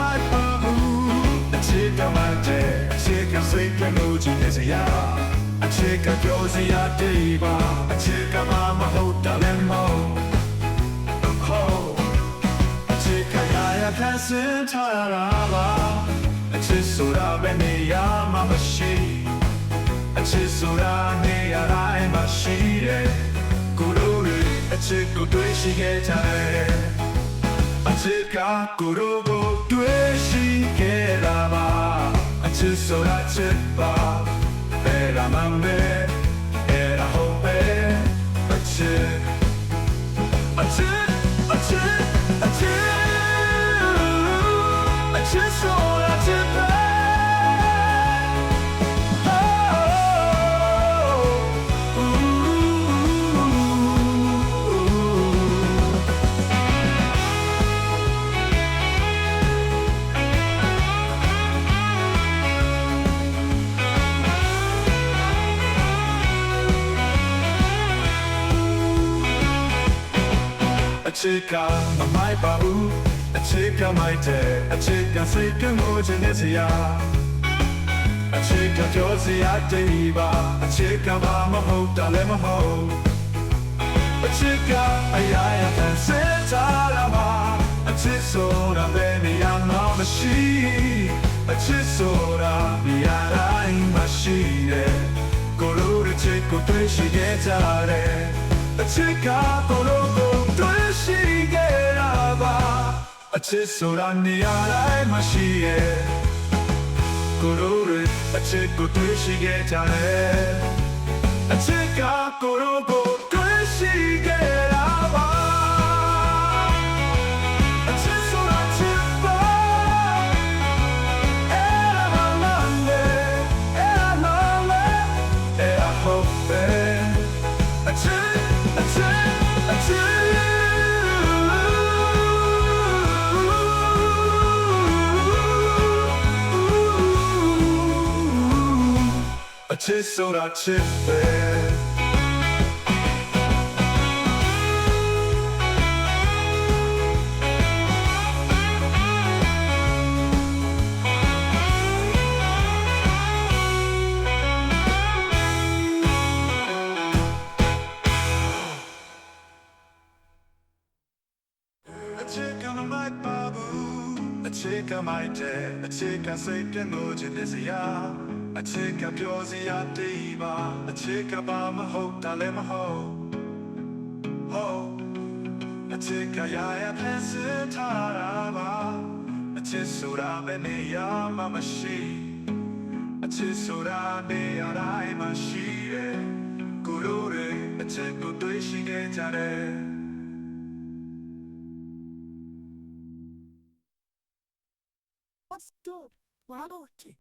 မိုက်ပါဘူးအချစ်ကမှတဲ့အချစ်ကစိတ်ကလို့ချင်နေစရာအချစ်ကပြောစရာတေးပါအချစ်ကမှမဟုတ်တာလည်းမဟုတ် Oh အချစ်ကရရခန့်စင်ထားရတာပါအချစ်ဆိုတာပဲနေရာမှာမရှိအချစ်ဆိုတာနေရာတိုင်းမှာရှိတယ် အချစ်ဆိုတာချစ် အချစ်ကမမိုက်ပါဘူးအချစ်ကမိုက်တဲ့အချစ်ကစိတ်ကငိုချင်တဲ့စရာအချစ်ကပြောစရာတေးပါအချစ်ကဘာမဟုတ်တာလည်းမဟုတ်အချစ်ကအရာရာတန်စင်ကြလာပါအချစ်ဆိုတာပဲနေရာမှာမရှိအချစ်ဆိုတာနေရာတိုင်းမှာရှိတယ်ကိုလိုတဲ့ချစ်ကိုတွေ့ရှိခဲ့ကြတယ်အချစ်ကကိုလို အချစ်ဆိုတာနေရာတိုင်းမှာရှိရဲ့ကိုလိုတွေအချစ်ကိုတွေ့ရှိခဲ့ကြတယ်အချစ်ကကိုလိုကို chick. A chick, so that chick, babe. အချစ်ကမမိုက်ပါဘူးအချစ်ကမိုက်တဲ့ အချစ်ကစိတ်ပြတ်လို့ခြင်းတဲ့စရာအချစ်ကပြောစရာတေးပါအချစ်ကဘာမဟုတ်တာလည်းမဟုတ်ဟောအချစ်ကရရဖန်ဆင်းထားတာပါအချစ်ဆိုတာပဲနေရာမှာမရှိအချစ်ဆိုတာနေရာတိုင်းမှာရှိတယ်ကိုလိုတွေအချစ်ကိုတွေ့ရှိခဲ့ကြတယ် What's good? Bravo.